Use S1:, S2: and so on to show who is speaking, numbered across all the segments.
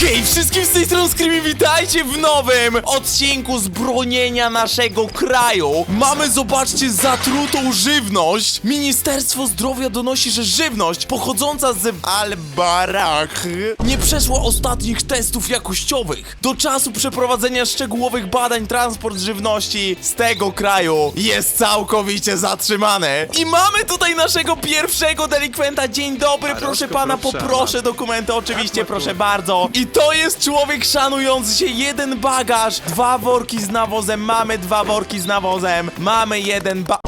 S1: Hej, wszystkim z tej strony Screamy, witajcie w nowym odcinku z bronienia naszego kraju. Mamy, zobaczcie, zatrutą żywność. Ministerstwo Zdrowia donosi, że żywność pochodząca z Albarach nie przeszła ostatnich testów jakościowych. Do czasu przeprowadzenia szczegółowych badań transport żywności z tego kraju jest całkowicie zatrzymany. I mamy tutaj naszego pierwszego delikwenta. Dzień dobry, proszę pana,
S2: proszę,
S1: poproszę dokumenty, oczywiście, proszę bardzo. I to jest człowiek szanujący się jeden bagaż, dwa worki z nawozem, mamy dwa worki z nawozem, mamy jeden ba...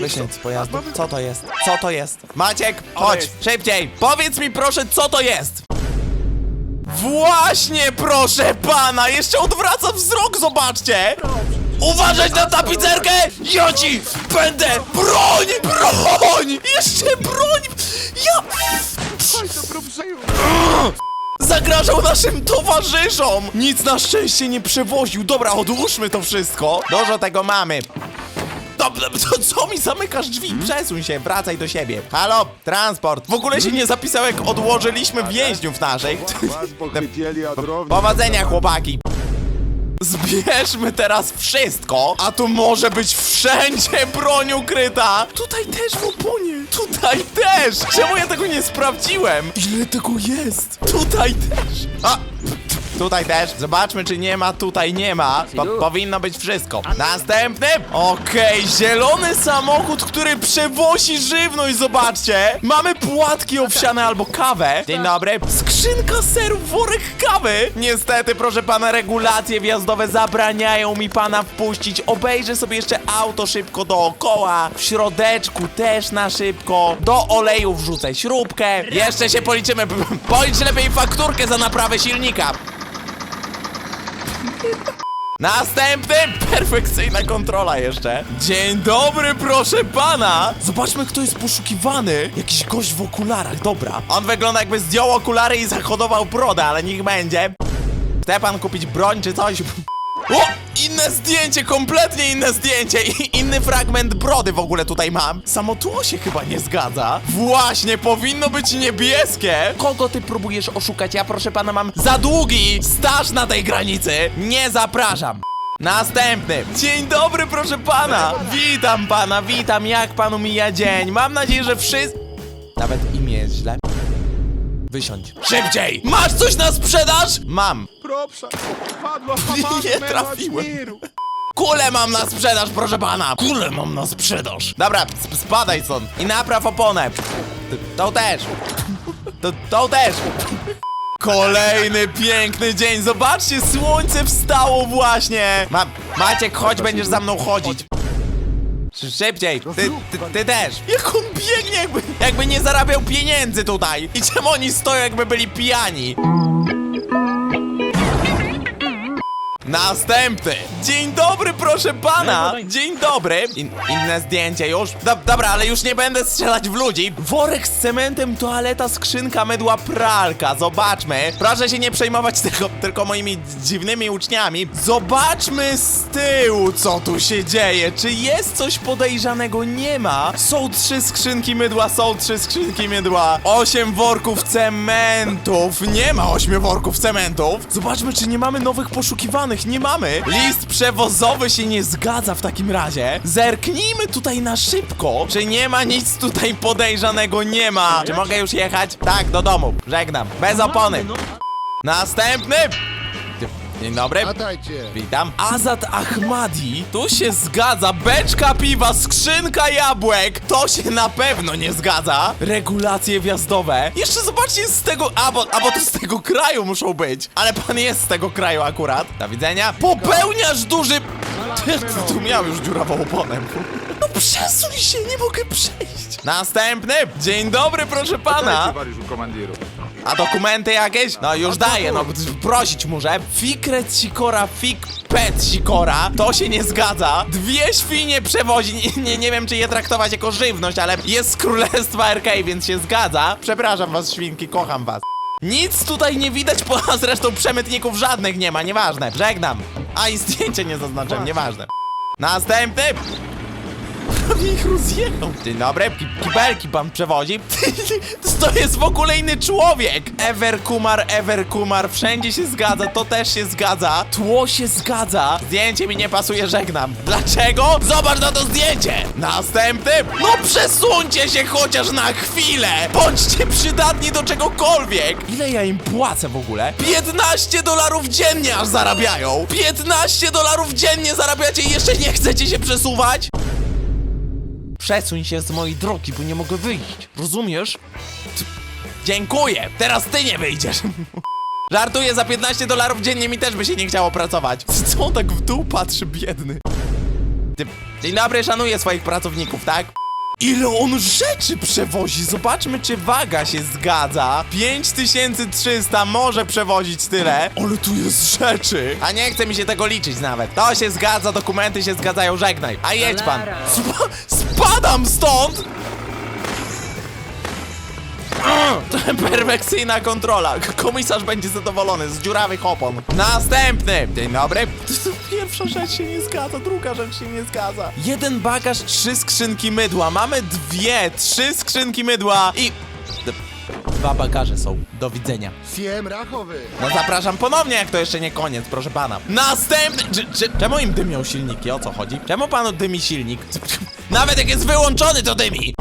S1: Wysiądź z pojazdu, co to jest? Co to jest? Maciek, chodź, szybciej, powiedz mi proszę, co to jest? Właśnie, proszę pana, jeszcze odwraca wzrok, zobaczcie! Uważać na tapicerkę! Ja ci będę broń! Broń! Jeszcze broń! Ja... Zagrażał naszym towarzyszom! Nic na szczęście nie przewoził. Dobra, odłóżmy to wszystko. Dużo tego mamy. Dobra, to co mi zamykasz drzwi? Przesuń się, wracaj do siebie. Halo, transport. W ogóle się nie zapisał, jak odłożyliśmy więźniów naszych. Powodzenia, chłopaki! Zbierzmy teraz wszystko, a tu może być wszędzie broń ukryta! Tutaj też w oponie! Tutaj też! Czemu ja tego nie sprawdziłem? Ile tego jest? Tutaj też! A! Tutaj też. Zobaczmy, czy nie ma. Tutaj nie ma. Po, powinno być wszystko. Następny. Okej, zielony samochód, który przewozi żywność. Zobaczcie. Mamy płatki owsiane albo kawę. Dzień dobry. Skrzynka serów, worek kawy. Niestety, proszę pana, regulacje wjazdowe zabraniają mi pana wpuścić. Obejrzę sobie jeszcze auto szybko dookoła. W środeczku też na szybko. Do oleju wrzucę śrubkę. Jeszcze się policzymy. Policz lepiej fakturkę za naprawę silnika. Następny! Perfekcyjna kontrola jeszcze. Dzień dobry, proszę pana! Zobaczmy, kto jest poszukiwany. Jakiś gość w okularach, dobra. On wygląda jakby zdjął okulary i zahodował brodę, ale niech będzie. Chce pan kupić broń czy coś? O! Inne zdjęcie, kompletnie inne zdjęcie i inny fragment brody w ogóle tutaj mam. Samo tło się chyba nie zgadza. Właśnie, powinno być niebieskie. Kogo ty próbujesz oszukać? Ja proszę pana mam za długi staż na tej granicy. Nie zapraszam. Następny. Dzień dobry, proszę pana. Witam pana, witam. Jak panu mija dzień? Mam nadzieję, że wszyscy... Nawet imię jest źle. Wysiądź. Szybciej! Masz coś na sprzedaż? Mam.
S2: Proszę. Padła
S1: Nie trafiłem. Kulę mam na sprzedaż, proszę pana! Kulę mam na sprzedaż! Dobra, sp spadaj stąd i napraw oponę! T tą też! T tą też! Kolejny piękny dzień! Zobaczcie, słońce wstało właśnie! Ma Maciek, chodź, będziesz za mną chodzić! Sz- Szybciej! Ty, ty, ty też! Jak on biegnie, jakby, jakby nie zarabiał pieniędzy tutaj! I czemu oni stoją, jakby byli pijani? Następny! Dzień dobry, proszę pana! Dzień dobry! In, inne zdjęcie już. Do, dobra, ale już nie będę strzelać w ludzi. Worek z cementem, toaleta, skrzynka, mydła, pralka. Zobaczmy. Proszę się nie przejmować tylko, tylko moimi dziwnymi uczniami. Zobaczmy z tyłu, co tu się dzieje. Czy jest coś podejrzanego? Nie ma. Są trzy skrzynki mydła, są trzy skrzynki mydła. Osiem worków cementów. Nie ma ośmiu worków cementów. Zobaczmy, czy nie mamy nowych poszukiwanych. Nie mamy. List przewozowy się nie zgadza w takim razie. Zerknijmy tutaj na szybko. Czy nie ma nic tutaj podejrzanego? Nie ma. Czy mogę już jechać? Tak, do domu. Żegnam. Bez opony. Następny. Dzień dobry.
S2: Latajcie.
S1: Witam. Azat Ahmadi. Tu się zgadza. Beczka piwa, skrzynka jabłek. To się na pewno nie zgadza. Regulacje wjazdowe. Jeszcze zobaczcie z tego... A bo, a bo to z tego kraju muszą być. Ale pan jest z tego kraju akurat. Do widzenia. Popełniasz duży... Ty, tu miał już dziurawą oponę. No przesuń się, nie mogę przejść. Następny. Dzień dobry, proszę pana.
S2: towarzyszu komandiru.
S1: A dokumenty jakieś? No już daję, no prosić muszę. Fikret sikora, fik pet sikora. To się nie zgadza. Dwie świnie przewozi. Nie, nie, nie wiem, czy je traktować jako żywność, ale jest z królestwa RK, więc się zgadza. Przepraszam was, świnki, kocham was. Nic tutaj nie widać, a zresztą przemytników żadnych nie ma, nieważne. Żegnam. A i zdjęcie nie zaznaczyłem, nieważne. Następny. Prawie ich rozjechał. Dzień dobry, Ki kibelki pan przewozi. to jest w ogóle inny człowiek. Ever Kumar, Ever Kumar, wszędzie się zgadza, to też się zgadza. Tło się zgadza. Zdjęcie mi nie pasuje, żegnam. Dlaczego? Zobacz na to zdjęcie. Następny. No przesuńcie się chociaż na chwilę. Bądźcie przydatni do czegokolwiek. Ile ja im płacę w ogóle? 15 dolarów dziennie aż zarabiają. 15 dolarów dziennie zarabiacie i jeszcze nie chcecie się przesuwać? Przesuń się z mojej drogi, bo nie mogę wyjść. Rozumiesz? Dziękuję. Teraz ty nie wyjdziesz. Żartuję, za 15 dolarów dziennie mi też by się nie chciało pracować. Co on tak w dół patrzy, biedny? Dzień dobry, szanuję swoich pracowników, tak? Ile on rzeczy przewozi? Zobaczmy, czy waga się zgadza. 5300 może przewozić tyle. Ale tu jest rzeczy. A nie chce mi się tego liczyć nawet. To się zgadza, dokumenty się zgadzają, żegnaj. A jedź pan. Spa spadam stąd! Perfekcyjna kontrola. Komisarz będzie zadowolony z dziurawych opon. Następny. Dzień dobry. Pierwsza rzecz się nie zgadza, druga rzecz się nie zgadza. Jeden bagaż, trzy skrzynki mydła. Mamy dwie, trzy skrzynki mydła i... Dwa bagaże są. Do widzenia.
S2: Siem rachowy.
S1: No zapraszam ponownie, jak to jeszcze nie koniec, proszę pana. Następny... Czy, czy, czemu im dymią silniki? O co chodzi? Czemu panu dymi silnik? Nawet jak jest wyłączony, to dymi!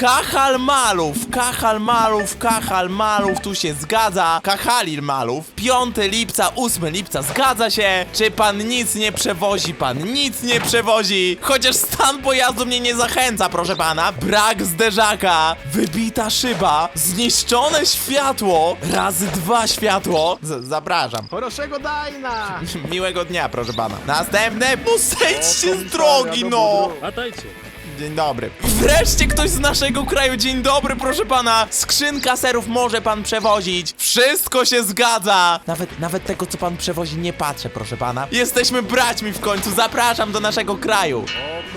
S1: Kachal Malów, Kachal Malów, Kachal Malów, tu się zgadza. Kachalil Malów, 5 lipca, 8 lipca, zgadza się. Czy pan nic nie przewozi? Pan nic nie przewozi. Chociaż stan pojazdu mnie nie zachęca, proszę pana. Brak zderzaka, wybita szyba, zniszczone światło, razy dwa światło. Z zapraszam.
S2: Choroszego dajna!
S1: Miłego dnia, proszę pana. Następne, posejdźcie z drogi, no!
S3: Latajcie.
S1: Dzień dobry. Wreszcie ktoś z naszego kraju. Dzień dobry, proszę pana. Skrzynka serów może pan przewozić. Wszystko się zgadza. Nawet, nawet tego, co pan przewozi, nie patrzę, proszę pana. Jesteśmy braćmi w końcu. Zapraszam do naszego kraju.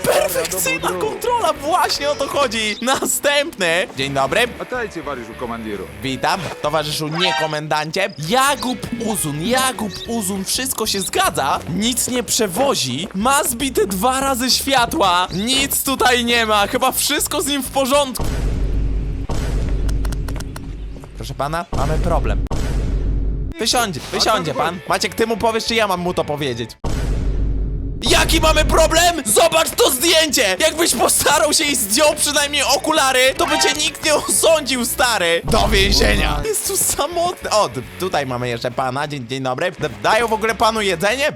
S1: Perfekcyjna kontrola, właśnie o to chodzi. Następny. Dzień dobry.
S2: Latajcie, Wariszu komandiru.
S1: Witam, towarzyszu nie komendancie. Jakub Uzun, Jakub Uzun, wszystko się zgadza. Nic nie przewozi. Ma zbite dwa razy światła. Nic tutaj nie ma. Chyba wszystko z nim w porządku. Proszę pana, mamy problem. Wysiądzie, wysiądzie pan. Maciek, ty mu powiesz, czy ja mam mu to powiedzieć. Jaki mamy problem? Zobacz to zdjęcie! Jakbyś postarał się i zdjął przynajmniej okulary, to by cię nikt nie osądził, stary! Do więzienia! Jest tu samotny. O, tutaj mamy jeszcze pana. Dzień, dzień dobry. Dają w ogóle panu jedzenie?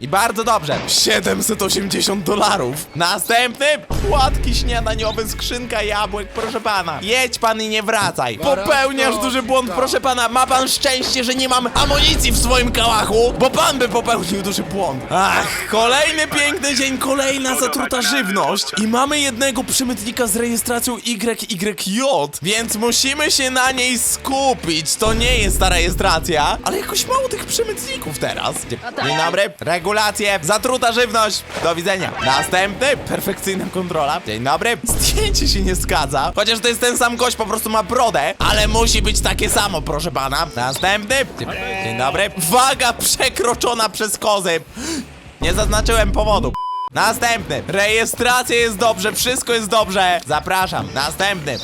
S1: I bardzo dobrze. 780 dolarów. Następny. Płatki śniadaniowe, skrzynka jabłek, proszę pana. Jedź pan i nie wracaj. Popełniasz duży błąd, proszę pana. Ma pan szczęście, że nie mam amunicji w swoim kałachu, bo pan by popełnił duży błąd. Ach, kolejny piękny dzień, kolejna zatruta żywność. I mamy jednego przemytnika z rejestracją YYJ, więc musimy się na niej skupić. To nie jest ta rejestracja, ale jakoś mało tych przemytników teraz. Dzie- Dzień dobry. Zatruta żywność. Do widzenia. Następny. Perfekcyjna kontrola. Dzień dobry. Zdjęcie się nie zgadza. Chociaż to jest ten sam gość, po prostu ma brodę, ale musi być takie samo, proszę pana. Następny. Dzień dobry. Waga przekroczona przez kozy. Nie zaznaczyłem powodu. Następny. Rejestracja jest dobrze, wszystko jest dobrze. Zapraszam. Następny.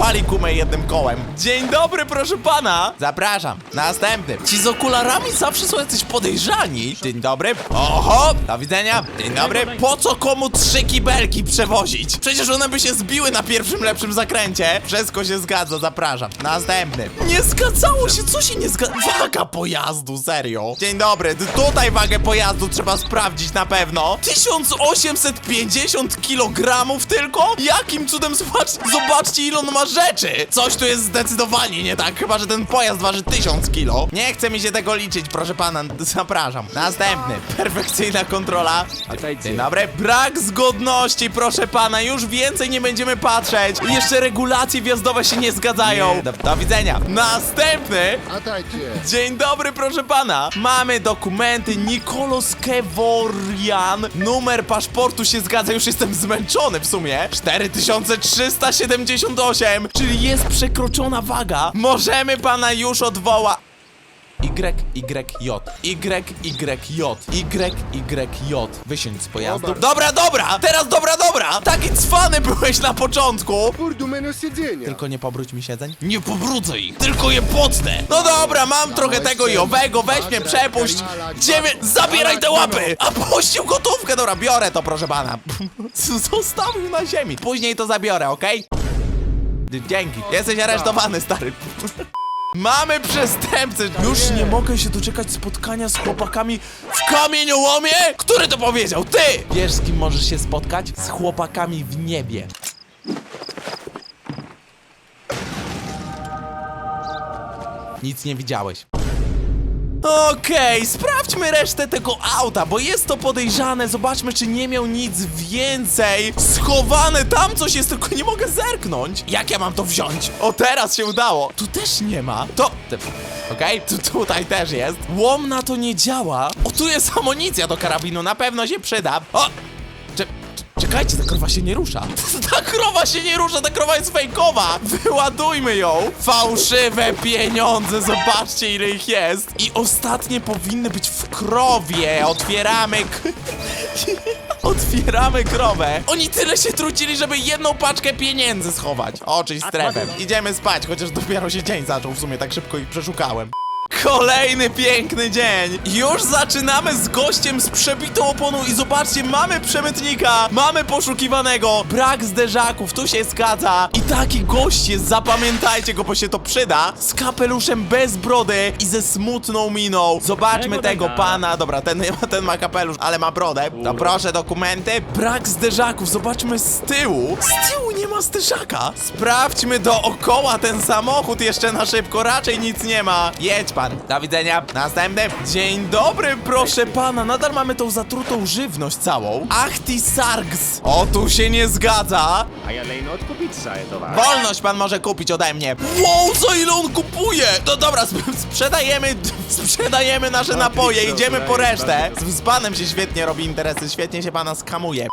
S1: Pali kumę jednym kołem. Dzień dobry, proszę pana. Zapraszam. Następny. Ci z okularami zawsze są jacyś podejrzani. Dzień dobry. Oho, do widzenia. Dzień dobry. Po co komu trzy kibelki przewozić? Przecież one by się zbiły na pierwszym lepszym zakręcie. Wszystko się zgadza, zapraszam. Następny. Nie zgadzało się, co się nie zgadza? Waga pojazdu, serio. Dzień dobry. Tutaj wagę pojazdu trzeba sprawdzić na pewno. 1850 kg tylko? Jakim cudem? Zobacz, zobaczcie ile on ma rzeczy. Coś tu jest zdecydowanie nie tak, chyba że ten pojazd waży 1000 kilo. Nie chce mi się tego liczyć, proszę pana. Zapraszam. Następny. Perfekcyjna kontrola. Dzień dobry. Brak zgodności, proszę pana. Już więcej nie będziemy patrzeć. Jeszcze regulacje wjazdowe się nie zgadzają. Do, do widzenia. Następny. Dzień dobry, proszę pana. Mamy dokumenty Nikolos Kevorian. Numer paszportu się zgadza, już jestem zmęczony w sumie. 4378, czyli jest przekroczona waga. Możemy pana już odwołać. Y, Y, J. Y, Y, J. Y, Y, J. Wysiądź z pojazdu.
S2: Dobra.
S1: Dobra, dobra! Teraz dobra, dobra! Taki cwany byłeś na początku!
S2: Kurde, meno siedzenia.
S1: Tylko nie pobróć mi siedzeń? Nie pobrudzę ich, tylko je potnę! No dobra, mam trochę tego i owego, weź mnie, przepuść! Dziewię... Zabieraj te łapy! A puścił gotówkę! Dobra, biorę to, proszę pana. Zostawił na ziemi. Później to zabiorę, okej? Dzięki. Jesteś aresztowany, stary. Mamy przestępcę! Już nie mogę się doczekać spotkania z chłopakami w kamieniołomie! Który to powiedział? Ty! Wiesz, z kim możesz się spotkać? Z chłopakami w niebie. Nic nie widziałeś. Okej, sprawdźmy resztę tego auta, bo jest to podejrzane. Zobaczmy, czy nie miał nic więcej. Schowane tam coś jest, tylko nie mogę zerknąć. Jak ja mam to wziąć? O, teraz się udało. Tu też nie ma. To. Okej, tu, tutaj też jest. Łom na to nie działa. O, tu jest amunicja do karabinu, na pewno się przyda. O! Cze- cze- Czekajcie, ta krowa się nie rusza. Ta krowa się nie rusza, ta krowa jest fejkowa. Wyładujmy ją. Fałszywe pieniądze, zobaczcie ile ich jest. I ostatnie powinny być w krowie. Otwieramy... Otwieramy krowę. Oni tyle się trucili, żeby jedną paczkę pieniędzy schować. O, czyli strefem. Idziemy spać, chociaż dopiero się dzień zaczął. W sumie tak szybko ich przeszukałem. Kolejny piękny dzień! Już zaczynamy z gościem z przebitą oponą i zobaczcie, mamy przemytnika, mamy poszukiwanego, brak zderzaków, tu się zgadza. I taki gość jest, zapamiętajcie go, bo się to przyda, z kapeluszem bez brody i ze smutną miną. Zobaczmy
S3: Tego
S1: tego pana, dobra, ten, ten ma kapelusz, ale ma brodę. No proszę, dokumenty. Brak zderzaków, zobaczmy z tyłu. Z tyłu zderzaka. Sprawdźmy dookoła ten samochód jeszcze na szybko, raczej nic nie ma. Jedź pan. Do widzenia. Następny. Dzień dobry, proszę pana. Nadal mamy tą zatrutą żywność całą. Achti Sargs. O, tu się nie zgadza.
S3: A ja lejno odkupić sobie towar.
S1: Wolność pan może kupić ode mnie. Wow, co ile on kupuje? No dobra, sp sprzedajemy, sprzedajemy nasze napoje, idziemy po resztę. Z, z panem się świetnie robi interesy, świetnie się pana skamuje.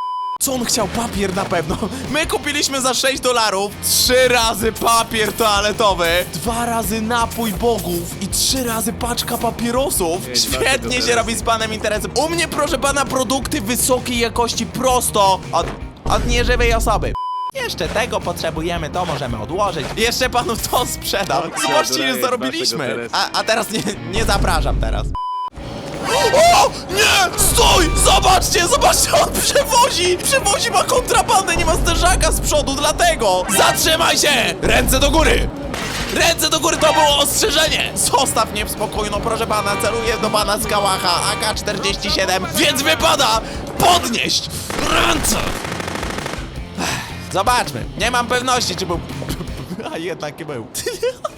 S1: Co on chciał? Papier na pewno. My kupiliśmy za 6 dolarów. Trzy razy papier toaletowy, dwa razy napój bogów i trzy razy paczka papierosów.
S3: Ej,
S1: Świetnie się robi z panem interesem. U mnie, proszę pana, produkty wysokiej jakości prosto od, od nieżywej osoby. Jeszcze tego potrzebujemy, to możemy odłożyć. Jeszcze panu to sprzedam. Zobaczcie, ile zarobiliśmy.
S3: waszego.
S1: A, a teraz nie, nie zapraszam teraz. O! Nie! Stój! Zobaczcie! Zobaczcie! On przewozi! Przewozi ma kontrabandę! Nie ma zderzaka z przodu, dlatego! Zatrzymaj się! Ręce do góry! Ręce do góry to było ostrzeżenie! Zostaw mnie w spokoju, no proszę pana, celuję do pana z kałacha AK-47, więc wypada podnieść ręce! Zobaczmy. Nie mam pewności, czy był. A jednak nie był.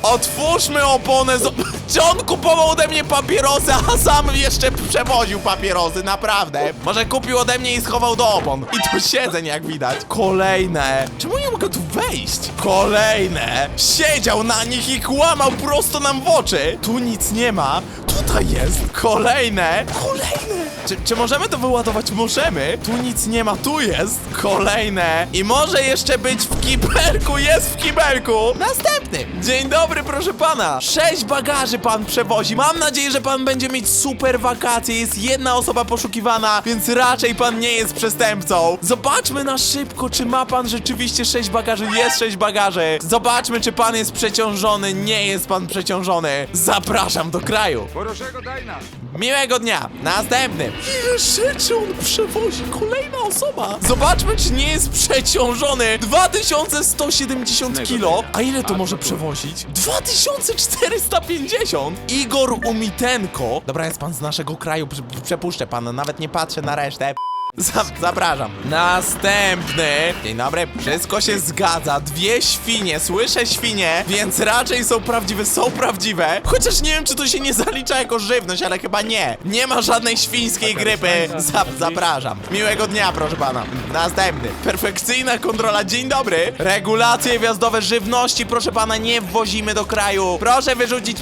S1: Otwórzmy oponę. zo- Czy on kupował ode mnie papierosy, a sam jeszcze przewoził papierosy, naprawdę. Może kupił ode mnie i schował do opon. I tu siedzeń, jak widać. Kolejne. Czemu nie mogę tu wejść? Kolejne. Siedział na nich i kłamał prosto nam w oczy. Tu nic nie ma. Tutaj jest. Kolejne. Kolejne. Czy, czy możemy to wyładować? Możemy. Tu nic nie ma, tu jest. Kolejne. I może jeszcze być w kibelku. Jest w kibelku. Następny. Dzień dobry, proszę pana. Sześć bagaży pan przewozi. Mam nadzieję, że pan będzie mieć super wakacje. Jest jedna osoba poszukiwana, więc raczej pan nie jest przestępcą. Zobaczmy na szybko, czy ma pan rzeczywiście sześć bagaży. Jest sześć bagaży. Zobaczmy, czy pan jest przeciążony. Nie jest pan przeciążony. Zapraszam do kraju.
S2: Poroszego daj nam.
S1: Miłego dnia! Następny! Ile rzeczy on przewozi? Kolejna osoba! Zobaczmy, czy nie jest przeciążony! 2170 kilo! A ile to może przewozić? 2450! Igor Umitenko! Dobra, jest pan z naszego kraju, prze- przepuszczę pana, nawet nie patrzę na resztę. Za zapraszam. Następny. Dzień dobry. Wszystko się zgadza. Dwie świnie. Słyszę świnie, więc raczej są prawdziwe. Są prawdziwe. Chociaż nie wiem, czy to się nie zalicza jako żywność, ale chyba nie. Nie ma żadnej świńskiej grypy. Za zapraszam. Miłego dnia, proszę pana. Następny. Perfekcyjna kontrola. Dzień dobry. Regulacje wjazdowe żywności, proszę pana, nie wwozimy do kraju. Proszę wyrzucić.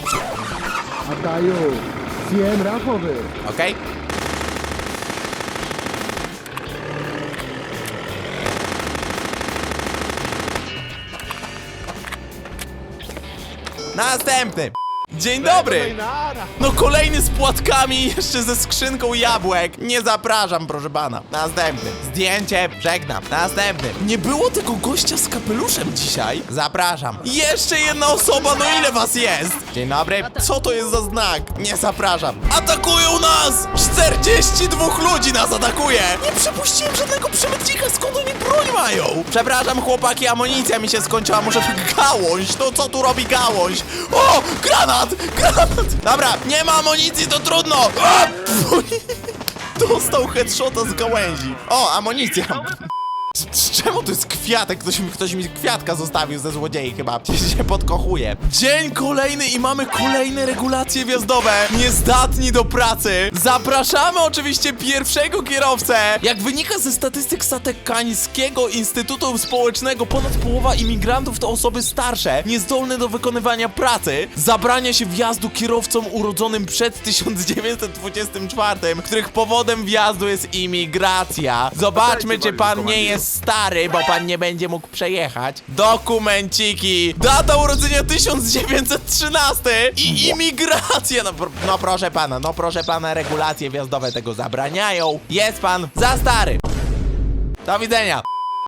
S2: Ataju. Zjem rachowy.
S1: Okej? Następny! Dzień dobry! No kolejny z płatkami, jeszcze ze skrzynką jabłek. Nie zapraszam, proszę pana. Następny. Zdjęcie, żegnam. Następny. Nie było tego gościa z kapeluszem dzisiaj? Zapraszam. Jeszcze jedna osoba, no ile was jest? Dzień dobry. Co to jest za znak? Nie zapraszam. Atakują nas! 42 ludzi nas atakuje! Nie przepuściłem żadnego przemytnika, skąd oni broń mają? Przepraszam, chłopaki, amunicja mi się skończyła, może gałąź? No co tu robi gałąź? O! Granat! Granat! Dobra, nie ma amunicji, to trudno! A! Dostał headshota z gałęzi. O, amunicja. Z, z czemu to jest kwiatek? Ktoś mi, ktoś mi kwiatka zostawił ze złodziei chyba. Się podkochuje. Dzień kolejny i mamy kolejne regulacje wjazdowe. Niezdatni do pracy. Zapraszamy oczywiście pierwszego kierowcę. Jak wynika ze statystyk Satekańskiego Instytutu Społecznego, ponad połowa imigrantów to osoby starsze, niezdolne do wykonywania pracy. Zabrania się wjazdu kierowcom urodzonym przed 1924, których powodem wjazdu jest imigracja. Zobaczmy, czy pan nie jest stary, bo pan nie będzie mógł przejechać. Dokumenciki. Data urodzenia 1913 i imigracja. No, pr- no proszę pana, no proszę pana, regulacje wjazdowe tego zabraniają. Jest pan za stary. Do widzenia.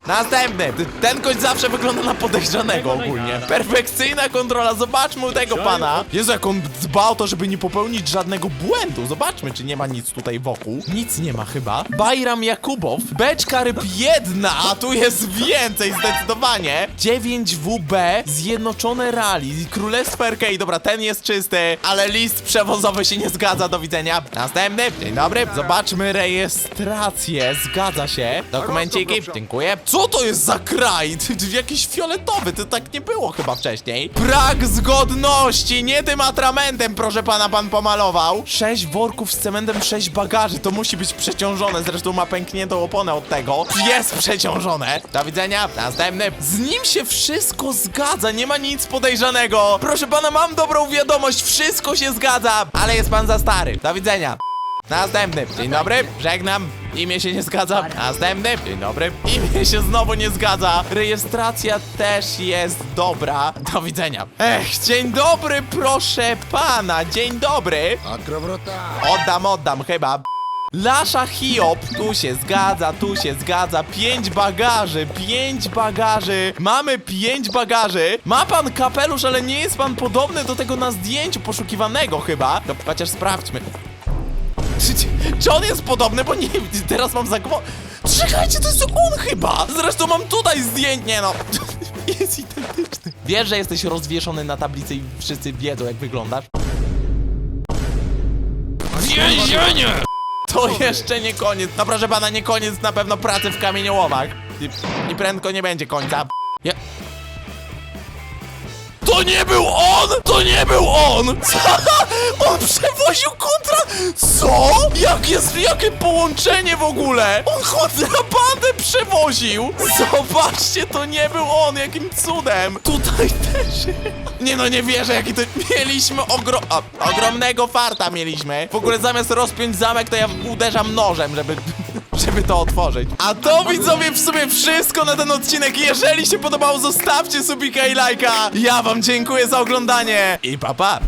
S1: Następny. Ten gość zawsze wygląda na podejrzanego ogólnie. Perfekcyjna kontrola. Zobaczmy u tego pana. Jezu, jak on dba o to, żeby nie popełnić żadnego błędu. Zobaczmy, czy nie ma nic tutaj wokół. Nic nie ma chyba. Bajram Jakubow. Beczka ryb jedna, a tu jest więcej zdecydowanie. 9WB. Zjednoczone Rally. Królestwo RK. Dobra, ten jest czysty, ale list przewozowy się nie zgadza. Do widzenia. Następny. Dzień dobry. Zobaczmy rejestrację. Zgadza się. Dokumenciki. Dziękuję. Co to jest za kraj? Jakiś fioletowy, to tak nie było chyba wcześniej. Brak zgodności, nie tym atramentem, proszę pana, pan pomalował. Sześć worków z cementem, sześć bagaży, to musi być przeciążone, zresztą ma pękniętą oponę od tego. Jest przeciążone. Do widzenia, następny. Z nim się wszystko zgadza, nie ma nic podejrzanego. Proszę pana, mam dobrą wiadomość, wszystko się zgadza, ale jest pan za stary. Do widzenia. Następny. Dzień dobry, żegnam. Imię się nie zgadza. Następny. Dzień dobry. Imię się znowu nie zgadza. Rejestracja też jest dobra. Do widzenia. Ech, dzień dobry, proszę pana. Dzień dobry. Oddam, oddam, chyba. Lasza Hiob, tu się zgadza, tu się zgadza. Pięć bagaży, pięć bagaży. Mamy pięć bagaży. Ma pan kapelusz, ale nie jest pan podobny do tego na zdjęciu poszukiwanego chyba. No, chociaż sprawdźmy. Czy, czy, on jest podobny? Bo nie teraz mam zagło... Czekajcie, to jest on chyba! Zresztą mam tutaj zdjęcie, nie no. Jest identyczny. Wiesz, że jesteś rozwieszony na tablicy i wszyscy wiedzą, jak wyglądasz? Więzienie! To jeszcze nie koniec. No proszę pana, nie koniec na pewno pracy w kamieniołomach. I, i prędko nie będzie końca. Ja... To nie był on! To nie był on! On przewoził kontra... Co? Jak jest, jakie połączenie w ogóle? On kontrabandę przewoził! Zobaczcie, to nie był on! Jakim cudem! Tutaj też... Nie no, nie wierzę, jaki to... Mieliśmy ogro... O, ogromnego farta mieliśmy. W ogóle zamiast rozpiąć zamek, to ja uderzam nożem, żeby... żeby to otworzyć. A to widzowie w sumie wszystko na ten odcinek. Jeżeli się podobało, zostawcie subika i lajka. Ja wam dziękuję za oglądanie i pa pa!